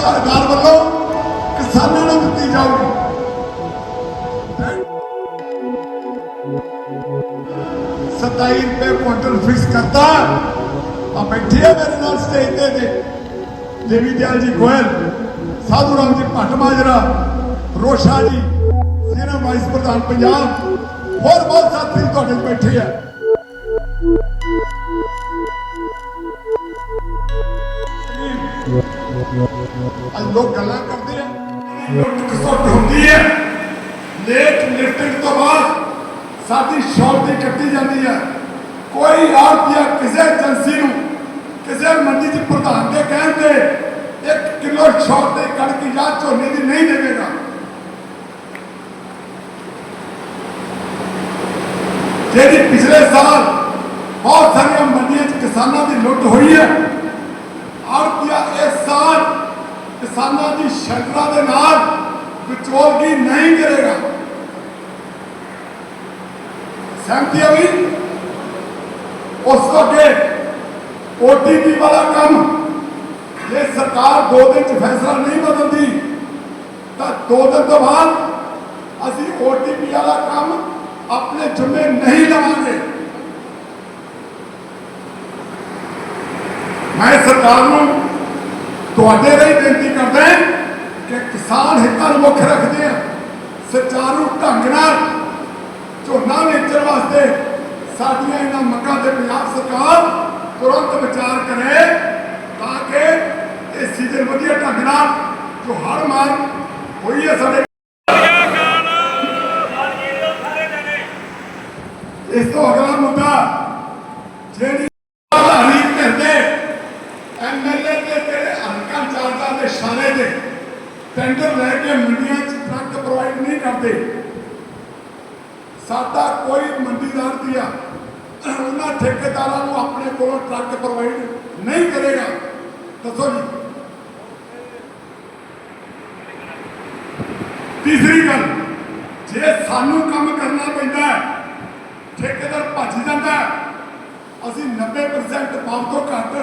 ਸਰਕਾਰ ਵੱਲੋਂ ਕਿਸਾਨਾਂ ਨੂੰ ਦਿੱਤੀ ਜਾਊਗੀ। 27 ਰੁਪਏ ਕੁਇੰਟਲ ਫਿਕਸ ਕਰਤਾ। ਆ ਬੈਠੇ ਆ ਮੇਰੇ ਨਾਲ ਸਟੇਜ ਤੇ ਨੇ ਦੇਵੀ ਦਿਆਲ ਜੀ ਗੋਇਲ, ਸਾਧੂ ਰਾਮ ਜੀ ਭੱਟ ਮਾਜਰਾ, ਰੋਸ਼ਾ ਜੀ, ਸੇਨਾ ਵਾਈਸ ਪ੍ਰਧਾਨ ਪੰਜਾਬ, ਹੋਰ ਬਹੁਤ ਸਾਥੀ ਤੁਹਾਡੇ ਬੈਠੇ ਆ। ਲੋਕ ਗੱਲਾਂ ਕਰਦੇ ਆ ਲੁੱਟ ਹੁੰਦੀ ਹੈ। ਲੇਟ ਲਿਫਟਿੰਗ ਤੋਂ ਬਾਅਦ ਸਾਡੀ ਸ਼ੌਪ ਕੱਟੀ ਜਾਂਦੀ ਹੈ। ਕੋਈ ਆੜਤੀਆ ਕਿਸੇ ਏਜੰਸੀ ਨੂੰ, ਕਿਸੇ ਮੰਡੀ ਚ ਪ੍ਰਧਾਨ ਦੇ ਕਹਿਣ ਤੇ 1 ਕਿਲੋ ਸ਼ੌਪ ਤੇ ਕਣਕ ਜਾਂ ਝੋਨੇ ਦੀ ਨਹੀਂ ਦੇਵੇਗਾ। ਜਿਹੜੀ ਪਿਛਲੇ ਸਾਲ ਬਹੁਤ ਸਾਰੀਆਂ ਮੰਡੀਆਂ 'ਚ ਕਿਸਾਨਾਂ ਦੀ ਲੁੱਟ ਹੋਈ ਹੈ ਆੜਤੀਆ ਇਸ ਸਾਲ ਕਿਸਾਨਾਂ ਦੀ ਸ਼ਰਤਾਂ ਦੇ ਨਾਲ ਵਿਚੋਲਗੀ ਨਹੀਂ ਕਰੇਗਾ। ਸਹਿਮਤੀ ਹੈ ਉਸ ਤੋਂ ਅੱਗੇ ਓਟੀਪੀ ਵਾਲਾ ਕੰਮ ਜੇ ਸਰਕਾਰ ਦੋ ਦਿਨ ਚ ਫੈਸਲਾ ਨਹੀਂ ਬਦਲਦੀ, ਤਾਂ ਦੋ ਦਿਨ ਤੋਂ ਬਾਅਦ ਅਸੀਂ ਓਟੀਪੀ ਵਾਲਾ ਕੰਮ ਆਪਣੇ ਜ਼ਿੰਮੇ ਨਹੀਂ ਲਵਾਂਗੇ। ਮੈਂ ਸਰਕਾਰ ਨੂੰ ਤੁਹਾਡੇ ਲਈ ਬੇਨਤੀ ਕਰਦਾ ਹਾਂ ਕਿ ਕਿਸਾਨ ਹਿੱਤਾਂ ਨੂੰ ਮੁੱਖ ਰੱਖਦੇ ਆ, ਸੁਚਾਰੂ ਢੰਗ ਨਾਲ ਝੋਨਾ ਵੇਚਣ ਵਾਸਤੇ ਸਾਡੀਆਂ ਇਹਨਾਂ ਮੰਗਾਂ ਤੇ ਪੰਜਾਬ ਸਰਕਾਰ ਤੁਰੰਤ ਵਿਚਾਰ ਕਰੇ ਤਾਂ ਕਿ ਇਹ ਸੀਜ਼ਨ ਵਧੀਆ ਢੰਗ ਨਾਲ ਜੋ ਹੜ ਮਾਰ ਹੋਈ ਹੈ ਸਾਡੇ ਇਸ ਤੋਂ ਅਗਲਾ ਮੁੱਦਾ ਜਿਹੜੀ ਇਸ਼ਾਰੇ ਤੇ ਟੈਂਡਰ ਲੈ ਕੇ ਮੰਡੀਆਂ 'ਚ ਟਰੱਕ ਪ੍ਰੋਵਾਈਡ ਨਹੀਂ ਕਰਦੇ। ਸਾਡਾ ਕੋਈ ਮੰਡੀਦਾਰ ਦੀਆ ਉਹਨਾਂ ਠੇਕੇਦਾਰਾਂ ਨੂੰ ਆਪਣੇ ਕੋਲੋਂ ਟਰੱਕ ਪ੍ਰੋਵਾਈਡ ਨਹੀਂ ਕਰੇਗਾ। ਦੱਸੋ ਜੀ। ਤੀਸਰੀ ਗੱਲ, ਜੇ ਸਾਨੂੰ ਕੰਮ ਕਰਨਾ ਪੈਂਦਾ ਠੇਕੇਦਾਰ ਭੱਜ ਜਾਂਦਾ ਅਸੀਂ 90% ਪਾਉ ਤੋਂ ਘੱਟ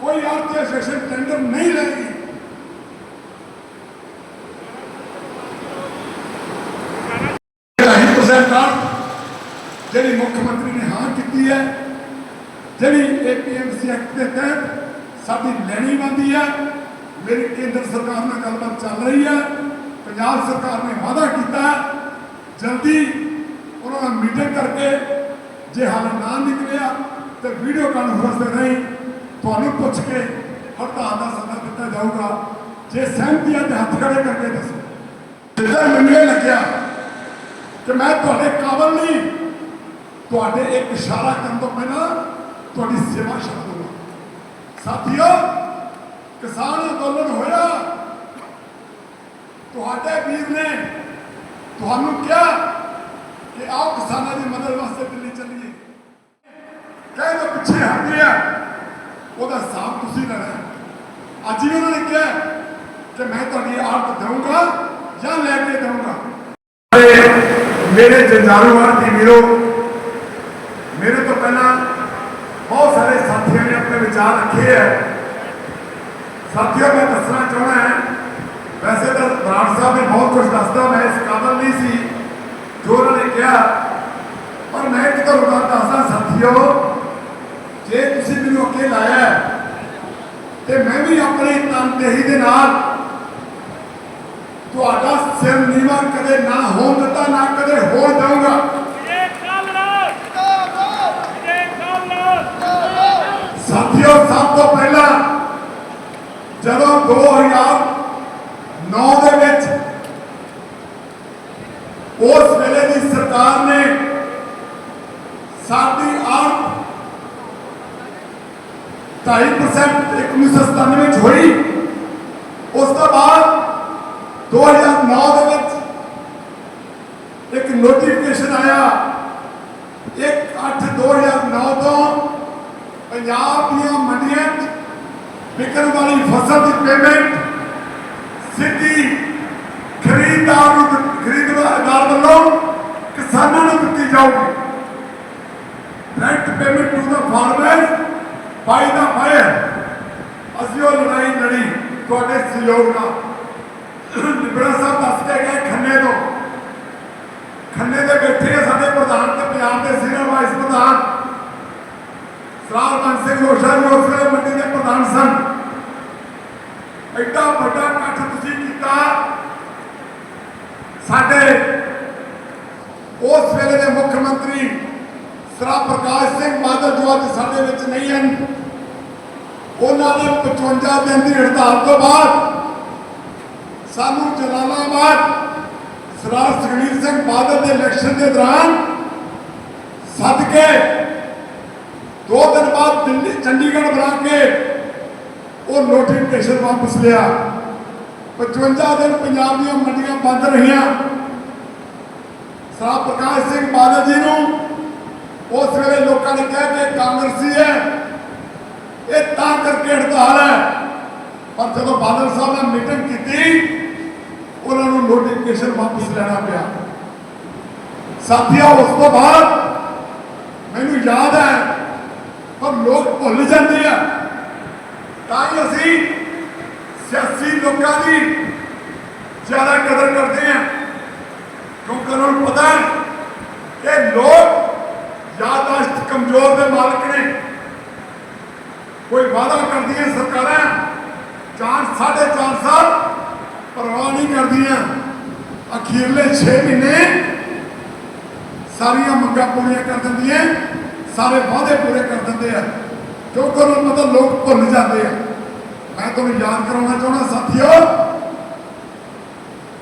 ਕੋਈ ਆਰਥਿਕ ਐਸੋਸੀਏਸ਼ਨ ਟੈਂਡਰ ਨਹੀਂ ਲਏਗੀ ਢਾਈ percent ਨਾਲ ਜਿਹੜੀ ਮੁੱਖ ਮੰਤਰੀ ਨੇ ਹਾਂ ਕੀਤੀ ਹੈ ਜਿਹੜੀ ਏਪੀਐਮਸੀ ਐਕਟ ਦੇ ਤਹਿਤ ਸਾਡੀ ਲੈਣੀ ਬੰਦੀ ਹੈ ਮੇਰੀ ਕੇਂਦਰ ਸਰਕਾਰ ਨਾਲ ਗੱਲਬਾਤ ਚੱਲ ਰਹੀ ਹੈ ਪੰਜਾਬ ਸਰਕਾਰ ਨੇ ਵਾਅਦਾ ਕੀਤਾ, ਜਲਦੀ ਉਹਨਾਂ ਨਾਲ ਮੀਟਿੰਗ ਕਰਕੇ ਜੇ ਹੱਲ ਨਾ ਨਿਕਲਿਆ ਤੇ ਵੀਡੀਓ ਕਾਨਫਰੰਸ ਦੇ ਨਹੀਂ ਤੁਹਾਨੂੰ ਪੁੱਛ ਕੇ ਹੜਤਾਲ ਦਾ ਸੱਦਾ ਦਿੱਤਾ ਜਾਊਗਾ। ਜੇ ਸਹਿਮਤੀ ਹੈ ਤੇ ਹੱਥ ਖੜੇ ਕਰਕੇ ਦੱਸੋ। ਜਿੱਦਾਂ ਮੈਨੂੰ ਇਹ ਲੱਗਿਆ ਕਿ ਮੈਂ ਤੁਹਾਡੇ ਕਾਬਲ ਨਹੀਂ, ਤੁਹਾਡੇ ਇੱਕ ਇਸ਼ਾਰਾ ਕਰਨ ਤੋਂ ਪਹਿਲਾਂ ਤੁਹਾਡੀ ਸੇਵਾ ਛੱਡ ਦੂੰਗਾ ਸਾਥੀਓ, ਕਿਸਾਨ ਅੰਦੋਲਨ ਹੋਇਆ। ਤੁਹਾਡੇ ਵੀਰ ਨੇ ਤੁਹਾਨੂੰ ਕਿਹਾ ਕਿ ਆਓ ਕਿਸਾਨਾਂ ਦੀ ਮਦਦ ਵਾਸਤੇ ਦਿੱਲੀ ਚੱਲੀਏ। ਕਹਿੰਦੇ ਪਿੱਛੇ ਹਟ ਗਿਆ। ਉਹਦਾ ਹਿਸਾਬ ਤੁਸੀਂ ਲੈਣਾ ਅੱਜ ਵੀ ਉਹਨਾਂ ਨੇ ਕਿਹਾ ਕਿ ਮੈਂ ਤੁਹਾਡੀ ਆੜਤ ਦਊਂਗਾ ਜਾਂ ਲੈ ਕੇ ਦਊਂਗਾ। ਮੇਰੇ ਜੰਜਾਰੂਵਾਰ ਦੀ ਵੀਰੋ ਮੇਰੇ ਤੋਂ ਪਹਿਲਾਂ ਬਹੁਤ ਸਾਰੇ ਸਾਥੀਆਂ ਨੇ ਰੱਖੇ ਹੈ। ਸਾਥੀਓ, ਮੈਂ ਦੱਸਣਾ ਚਾਹਣਾ ਹੈ, ਵੈਸੇ ਤਾਂ ਬਰਾੜ ਸਾਹਿਬ ਨੇ ਬਹੁਤ ਕੁਝ ਦੱਸਦਾ ਮੈਂ ਇਸ ਕਾਬਲ ਨਹੀਂ ਸੀ ਜੋ ਉਹਨਾਂ ਨੇ ਕਿਹਾ। ਪਰ ਮੈਂ ਇੱਕ ਤੁਹਾਨੂੰ ਗੱਲ ਦੱਸਦਾ, ਸਾਥੀਓ, ਜੇ ਤੁਸੀਂ ਮੈਨੂੰ ਅੱਗੇ ਲਾਇਆ ਤੇ ਮੈਂ ਵੀ ਆਪਣੀ ਤਨਦੇਹੀ ਦੇ ਨਾਲ ਤੁਹਾਡਾ ਸਿਰ ਨੀਵਾ ਕਦੇ ਨਾ ਹੋਣ ਦਿੱਤਾ, ਨਾ ਕਦੇ ਹੋਣ ਦਊਂਗਾ ਸਾਥੀਓ ਸਭ ਤੋਂ ਪਹਿਲਾਂ ਜਦੋਂ 2009 ਦੇ ਵਿੱਚ ਉਸ ਵੇਲੇ ਦੀ ਸਰਕਾਰ ਨੇ ਸਾਡੀ ਆੜਤ 2.5% 1997 ਵਿੱਚ ਹੋਈ। ਉਸ ਤੋਂ ਬਾਅਦ 2009 ਦੇ ਵਿੱਚ ਇੱਕ ਨੋਟੀਫਿਕੇਸ਼ਨ ਆਇਆ। 1/8/2009 ਤੋਂ ਪੰਜਾਬ ਦੀਆਂ ਮੰਡੀਆਂ 'ਚ ਵਿਕਣ ਵਾਲੀ ਫਸਲ ਦੀ ਪੇਮੈਂਟ ਸਿੱਧੀ ਖਰੀਦਦਾਰ ਨੂੰ ਖਰੀਦਦਾਰ ਵੱਲੋਂ ਕਿਸਾਨਾਂ ਨੂੰ ਦਿੱਤੀ ਜਾਊਗੀ। Direct payment to the farmer by the buyer ਅਸੀਂ ਉਹ ਲੜਾਈ ਲੜੀ, ਤੁਹਾਡੇ ਸਹਿਯੋਗ ਨਾਲ। ਨਿਬੜਾ ਸਾਹਿਬ ਦੱਸ ਕੇ ਗਏ ਖੰਨੇ ਤੋਂ। ਖੰਨੇ ਦੇ ਬੈਠੇ ਸਾਡੇ ਪ੍ਰਧਾਨ ਤੇ ਪੰਜਾਬ ਦੇ ਸੀਨੀਅਰ ਵਾਈਸ ਪ੍ਰਧਾਨ। ਸਰਾਰ ਸਿੰਘ ਲੋਸ਼ਾ ਜੀ ਉਸ ਵੇਲੇ ਮੰਡੀ ਦੇ ਪ੍ਰਧਾਨ ਸਨ। ਐਡਾ ਵੱਡਾ ਇਕੱਠ ਤੁਸੀਂ ਕੀਤਾ। ਸਾਡੇ ਉਸ ਵੇਲੇ ਦੇ ਮੁੱਖ ਮੰਤਰੀ ਸਰਾ ਪ੍ਰਕਾਸ਼ ਸਿੰਘ ਬਾਦਲ ਜੋ ਅੱਜ ਸਾਡੇ ਵਿੱਚ ਨਹੀਂ ਹਨ, ਉਹਨਾਂ ਦੇ 55 ਦਿਨ ਦੀ ਹੜਤਾਲ ਤੋਂ ਬਾਅਦ ਸਾਨੂੰ ਜਲਾਲਾਬਾਦ ਸਰਦਾਰ ਸੁਖਬੀਰ ਸਿੰਘ ਬਾਦਲ ਦੇ ਇਲੈਕਸ਼ਨ ਦੇ ਦੌਰਾਨ ਸੱਦ ਕੇ ਦੋ ਦਿਨ ਬਾਅਦ ਦਿੱਲੀ, ਚੰਡੀਗੜ੍ਹ ਬਣਾ ਕੇ ਉਹ ਨੋਟੀਫਿਕੇਸ਼ਨ ਵਾਪਸ ਲਿਆ। 55 ਦਿਨ ਪੰਜਾਬ ਦੀਆਂ ਮੰਡੀਆਂ ਬੰਦ ਰਹੀਆਂ। ਸਰਦਾਰ ਪ੍ਰਕਾਸ਼ ਸਿੰਘ ਬਾਦਲ ਜੀ ਨੂੰ ਉਸ ਵੇਲੇ ਲੋਕਾਂ ਨੇ ਕਿਹਾ ਕਿ ਕਾਂਗਰਸੀ ਹੈ। ਇਹ ਤਾਂ ਕਰਕੇ ਹੜਤਾਲ ਹੈ। ਪਰ ਜਦੋਂ ਬਾਦਲ ਸਾਹਿਬ ਨੇ ਮੀਟਿੰਗ ਕੀਤੀ, ਉਹਨਾਂ ਨੂੰ ਨੋਟੀਫਿਕੇਸ਼ਨ ਵਾਪਸ ਲੈਣਾ ਪਿਆ। ਸਾਥੀਓ, ਉਸ ਤੋਂ ਬਾਅਦ ਮੈਨੂੰ ਯਾਦ ਹੈ ਪਰ ਲੋਕ ਭੁੱਲ ਜਾਂਦੇ ਆ। ਤਾਂ ਹੀ ਅਸੀਂ ਸਿਆਸੀ ਲੋਕਾਂ ਦੀ ਜ਼ਿਆਦਾ ਕਦਰ ਕਰਦੇ ਆ। ਕਿਉਂਕਿ ਉਹਨਾਂ ਨੂੰ ਪਤਾ ਹੈ ਕਿ ਲੋਕ ਯਾਦਾਸ਼ਤ ਕਮਜ਼ੋਰ ਦੇ ਮਾਲਕ ਨੇ। ਕੋਈ ਵਾਅਦਾ ਕਰਦੀਆਂ ਸਰਕਾਰਾਂ ਚਾਰ ਸਾਢੇ ਚਾਰ ਸਾਲ ਪਰਵਾਹ ਨਹੀਂ ਕਰਦੀਆਂ। ਅਖੀਰਲੇ 6 ਮਹੀਨੇ ਸਾਰੀਆਂ ਮੰਗਾਂ ਪੂਰੀਆਂ ਕਰ ਦਿੰਦੀਆਂ। ਸਾਰੇ ਵਾਅਦੇ ਪੂਰੇ ਕਰ ਦਿੰਦੇ ਆ। ਕਿਉਂਕਿ ਉਹਨਾਂ ਨੂੰ ਪਤਾ ਲੋਕ ਭੁੱਲ ਜਾਂਦੇ ਆ। ਮੈਂ ਤੁਹਾਨੂੰ ਯਾਦ ਕਰਾਉਣਾ ਚਾਹੁੰਦਾ, ਸਾਥੀਓ,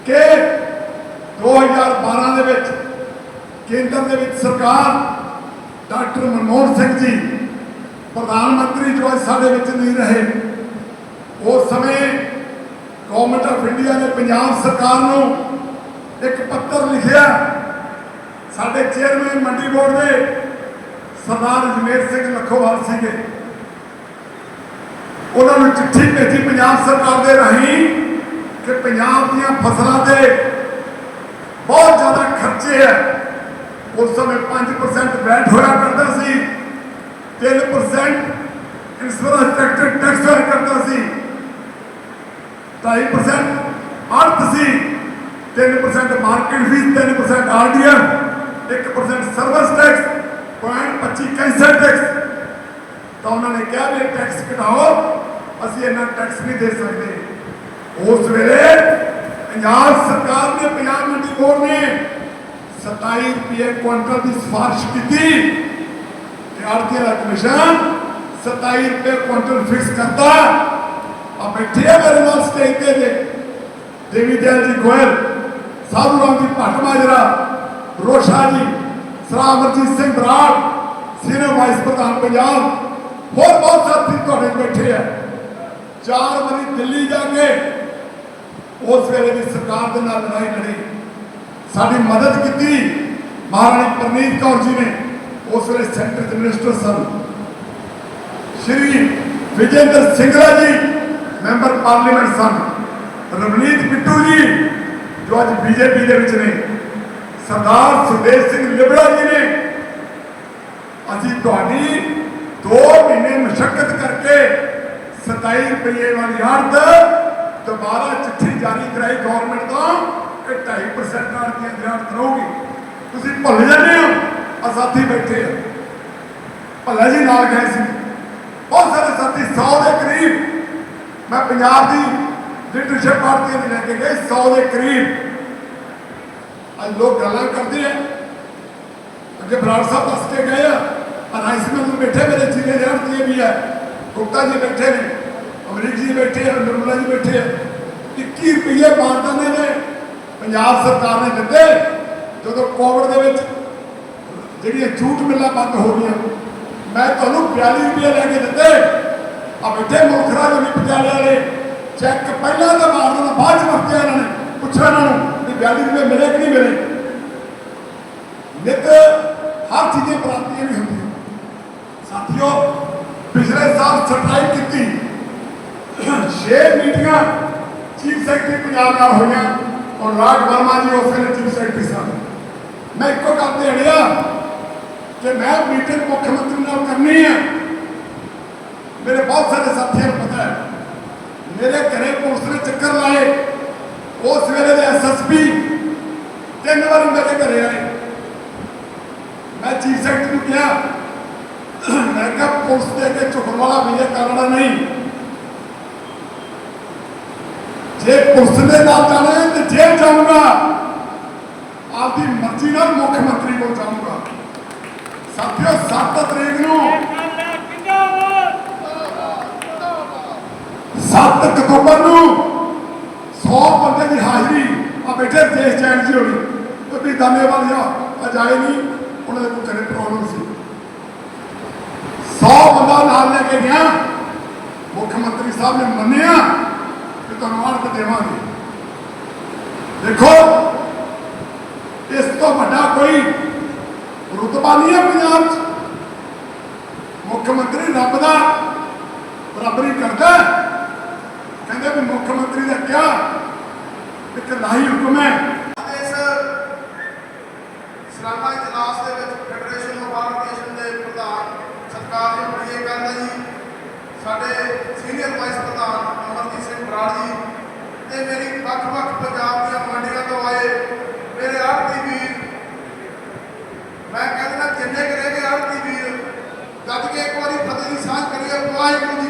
ਕਿ 2012 ਦੇ ਵਿੱਚ ਕੇਂਦਰ ਦੇ ਵਿੱਚ ਸਰਕਾਰ ਡਾਕਟਰ ਮਨਮੋਹਨ ਸਿੰਘ ਜੀ ਪ੍ਰਧਾਨ ਮੰਤਰੀ ਜੋ ਅੱਜ ਸਾਡੇ ਵਿੱਚ ਨਹੀਂ ਰਹੇ ਉਸ ਸਮੇਂ ਗਵਰਨਮੈਂਟ ਆਫ ਇੰਡੀਆ ਨੇ ਪੰਜਾਬ ਸਰਕਾਰ ਨੂੰ ਇੱਕ ਪੱਤਰ ਲਿਖਿਆ। ਸਾਡੇ ਚੇਅਰਮੈਨ ਮੰਡੀ ਬੋਰਡ ਦੇ ਸਰਦਾਰ ਜਮੇਰ ਸਿੰਘ ਲੱਖੋਵਾਲ ਸੀਗੇ। ਉਹਨਾਂ ਨੂੰ ਚਿੱਠੀ ਭੇਜੀ ਪੰਜਾਬ ਸਰਕਾਰ ਦੇ ਰਾਹੀਂ ਕਿ ਪੰਜਾਬ ਦੀਆਂ ਫਸਲਾਂ ਤੇ ਬਹੁਤ ਜ਼ਿਆਦਾ ਖਰਚੇ ਹੈ ਉਸ ਸਮੇਂ 5% ਵੈਟ ਹੋਇਆ ਕਰਦਾ ਸੀ। 3% ਇਨਫਰਾਸਟ੍ਰਕਚਰ ਟੈਕਸ ਹੋਇਆ ਕਰਦਾ ਸੀ। 2.5% ਅਰਥ ਸੀ। 3% market fee 3% RDM 1% service tax 0.25 cancer tax ਤਾਂ ਉਹਨਾਂ ਨੇ ਕਿਹਾ ਵੀ ਟੈਕਸ ਘਟਾਓ ਅਸੀਂ ਇਹਨਾਂ ਟੈਕਸ ਨਹੀਂ ਦੇ ਸਕਦੇ। ਉਸ ਵੇਲੇ ਪੰਜਾਬ ਸਰਕਾਰ ਨੇ ਪੰਜਾਬ ਮੰਡੀ ਬੋਰਡ ਨੇ 27 ਰੁਪਏ ਕੁਇੰਟਲ ਦੀ ਸਿਫਾਰਿਸ਼ ਕੀਤੀ। ਤੇ ਆੜਤੀਆਂ ਕਮਿਸ਼ਨ 27 ਰੁਪਏ ਕੁਇੰਟਲ ਫਿਕਸ ਕਰਤਾ। ਆ ਬੈਠੇ ਮੇਰੇ ਨਾਲ ਸਟੇਜ ਤੇ ਜੇ। ਦੇਵੀ ਦਿਆਲ ਜੀ ਗੋਇਲ, ਸਾਧੂ ਰਾਮ ਜੀ ਭੱਟ ਮਾਜਰਾ ਰੋਸ਼ਾ ਜੀ ਸਰਾ ਸਿੰਘ ਬਰਾੜ ਸੀਨੀਅਰ ਵਾਈਸ ਪ੍ਰਧਾਨ ਪੰਜਾਬ ਹੋਰ ਬਹੁਤ ਸਾਥੀ ਤੁਹਾਡੇ ਬੈਠੇ ਆ। ਚਾਰ ਵਾਰੀ ਦਿੱਲੀ ਜਾ ਕੇ ਉਸ ਵੇਲੇ ਦੀ ਸਰਕਾਰ ਦੇ ਨਾਲ ਲੜਾਈ ਲੜੀ। ਸਾਡੀ ਮਦਦ ਕੀਤੀ ਮਹਾਰਾਣੀ ਪ੍ਰਨੀਤ ਕੌਰ ਜੀ ਨੇ, ਉਸ ਵੇਲੇ ਸੈਂਟਰ ਦੇ ਮਿਨਿਸਟਰ ਸਨ। ਸ਼੍ਰੀ ਵਿਜੇਂਦਰ ਸਿੰਗਲਾ ਜੀ, ਮੈਂਬਰ ਪਾਰਲੀਮੈਂਟ ਸਨ। ਰਵਨੀਤ ਬਿੱਟੂ ਜੀ, ਜੋ ਅੱਜ ਬੀਜੇਪੀ ਦੇ ਵਿੱਚ ਨੇ। ਸਰਦਾਰ ਸੁਦੇਸ਼ ਸਿੰਘ ਲਿਬੜਾ ਜੀ ਨੇ ਅਸੀਂ ਤੁਹਾਡੀ 2 ਮਹੀਨੇ ਮੁਸ਼ਕਲ ਕਰਕੇ 27 ਰੁਪਏ ਵਾਲੀ ਅਰਧ ਦੁਬਾਰਾ ਚਿੱਠੀ ਜਾਰੀ ਕਰਾਈ ਗਵਰਨਮੈਂਟ ਤੋਂ ਕਿ 2.5% ਨਾਲ ਦੀਆਂ ਦਿਹਾੜ ਰਹੂਗੀ ਤੁਸੀਂ ਭੁੱਲ ਜਾਂਦੇ ਹੋ ਆ ਸਾਥੀ ਬੈਠੇ ਆ। ਭੱਲਾ ਜੀ ਨਾਲ ਗਏ ਸੀ। ਬਹੁਤ ਸਾਰੇ ਸਾਥੀ 100 ਦੇ ਕਰੀਬ। ਮੈਂ ਪੰਜਾਬ ਦੀ ਲੀਡਰਸ਼ਿਪ ਪਾਰਟੀ ਦੇ ਲੈ ਕੇ ਗਏ 100 ਦੇ ਕਰੀਬ। ਅੱਜ ਲੋਕ ਗੱਲਾਂ ਕਰਦੇ ਆ। ਅੱਗੇ ਬਰਾੜ ਸਾਹਿਬ ਦੱਸ ਕੇ ਗਏ ਆ। ਆ ਰਾਈਸ ਮਿਲ ਨੂੰ ਬੈਠੇ ਮੇਰੇ ਚੀਲੇ ਦੇ ਆੜਤੀਏ ਵੀ ਆ। ਗੁਪਤਾ ਜੀ ਅਮਰੀਕ ਜੀ ਬੈਠੇ ਆ, ਨਿਰਮਲਾ ਜੀ ਬੈਠੇ ਆ। 21 ਰੁਪਏ ਬਾਰਦਾਨੇ ਨੇ, ਪੰਜਾਬ ਸਰਕਾਰ ਨੇ ਦਿੱਤੇ। ਜਦੋਂ ਕੋਵਿਡ ਦੇ ਵਿੱਚ ਜਿਹੜੀਆਂ ਝੂਠ ਮਿੱਲਾਂ ਬੰਦ ਹੋ ਗਈਆਂ, ਮੈਂ ਤੁਹਾਨੂੰ 42 ਰੁਪਏ ਲੈ ਕੇ ਦਿੱਤੇ। ਆ ਬੈਠੇ ਮੁਖਰਾ ਜੋ ਵੀ ਪਟਿਆਲੇ ਵਾਲੇ, ਚੈੱਕ ਪਹਿਲਾਂ ਤਾਂ ਮਾਰ ਦੇਣਾ, ਬਾਅਦ ਚ ਵਰਤਿਆ ਇਹਨਾਂ ਨੇ। ਪੁੱਛਿਆ ਇਹਨਾਂ ਨੂੰ ਵੀ 42 ਰੁਪਏ ਮਿਲੇ ਕਿ ਨਹੀਂ ਮਿਲੇ। ਨਿਤ ਹਰ ਚੀਜ਼ੇ ਪ੍ਰਾਪਤੀਆਂ ਵੀ ਹੁੰਦੀਆਂ। ਸਾਥੀਓ, ਪਿਛਲੇ ਸਾਲ ਸਟ੍ਰਾਈਕ ਕੀਤੀ। ਛੇ ਮੀਟਿੰਗਾਂ ਚੀਫ ਸੈਕਟਰੀ ਪੰਜਾਬ ਨਾਲ ਹੋਈਆਂ ਔਰ ਰਾਜ ਵਰਮਾ ਜੀ ਉਸ ਵੇਲੇ ਚੀਫ ਸੈਕਟਰੀ ਸਨ। ਮੈਂ ਇੱਕੋ ਗੱਲ ਤੇ ਅੜਿਆ ਕਿ ਮੈਂ ਮੀਟਿੰਗ ਮੁੱਖ ਮੰਤਰੀ ਨਾਲ ਕਰਨੀ ਹੈ ਮੇਰੇ ਬਹੁਤ ਸਾਰੇ ਸਾਥੀਆਂ ਨੂੰ ਪਤਾ ਹੈ, ਮੇਰੇ ਘਰੇ ਪੁਲਿਸ ਨੇ ਚੱਕਰ ਲਾਏ, ਉਸ ਵੇਲੇ ਦੇ ਐਸਐਸਪੀ ਤਿੰਨ ਵਾਰੀ ਮੇਰੇ ਘਰੇ ਆਏ। ਮੈਂ ਚੀਫ ਸੈਕਟਰੀ ਨੂੰ ਕਿਹਾ ਮੈਂ ਕਿਹਾ ਪੁਲਿਸ ਦੇ ਅੱਗੇ ਝੁਕਣ ਵਾਲਾ ਵੀ ਇਹ ਦੇ ਨਾਲ ਜਾਣਾ ਹੈ ਤੇ ਜੇਲ੍ਹ ਜਾਊਂਗਾ, ਆਪਦੀ ਮਰਜ਼ੀ ਨਾਲ ਮੁੱਖ ਮੰਤਰੀ ਕੋਲ ਜਾਊਂਗਾ। ਸਾਥੀਓ 7 ਤਰੀਕ ਨੂੰ 7 ਅਕਤੂਬਰ ਨੂੰ 100 ਬੰਦੇ ਦੀ ਹਾਜ਼ਰੀ ਆ ਬੈਠੇ ਦੇਸ਼ ਚੈਨ ਜੀ ਹੋਣੀ। ਤੇ ਦਾਨੇ ਵਾਲੀ ਆ ਅਜਾਏ ਨਹੀਂ, ਉਹਨਾਂ ਦੇ ਕੋਈ ਘਰੇ ਪ੍ਰੋਬਲਮ ਸੀ। 100 ਨਾਲ ਲੈ ਕੇ ਗਿਆ। ਮੁੱਖ ਮੰਤਰੀ ਸਾਹਿਬ ਨੇ ਮੰਨਿਆ ਕਿ ਤੁਹਾਨੂੰ ਆੜਤ ਦੇਵਾਂਗੇ। ਦੇਖੋ, ਇਸ ਤੋਂ ਵੱਡਾ ਕੋਈ ਰੁਤਬਾ ਨਹੀਂ ਹੈ ਪੰਜਾਬ 'ਚ। ਮੁੱਖ ਮੰਤਰੀ ਰੱਬ ਦਾ ਬਰਾਬਰੀ ਕਰਦਾ। ਕਹਿੰਦੇ ਵੀ ਮੁੱਖ ਮੰਤਰੀ ਦਾ ਕਿਹਾ ਇੱਕ ਲਾਹੀ ਹੁਕਮ ਹੈ ਇਸ ਸਲਾਨਾ ਇਜਲਾਸ ਦੇ ਵਿੱਚ ਫੈਡਰੇਸ਼ਨ ਆਫ ਆਰਗੇਨਾਈਜੇਸ਼ਨ ਦੇ ਪ੍ਰਧਾਨ ਸਤਿਕਾਰਯੋਗ ਪੀਏ ਕਰਦਾ ਜੀ ਸਾਡੇ ਸੀਨੀਅਰ ਵਾਈਸ ਪ੍ਰਧਾਨ ਅਮਰਜੀਤ ਸਿੰਘ ਬਰਾੜ ਜੀ ਤੇ ਮੇਰੀ ਵੱਖ-ਵੱਖ ਪੰਜਾਬ ਦੀਆਂ ਮੰਡੀਆਂ ਮੇਰੇ ਆੜਤੀ ਵੀਰ। ਮੈਂ ਕਹਿੰਦਾ ਜਿੰਨੇ ਕਰੇ ਰਹਿ ਗਏ ਆੜਤੀ ਵੀਰ? ਗੱਜ ਕੇ ਇੱਕ ਵਾਰੀ ਫਤਿਹ ਦੀ ਸਾਂਝ ਕਰੀਏ, ਵਾਹਿਗੁਰੂ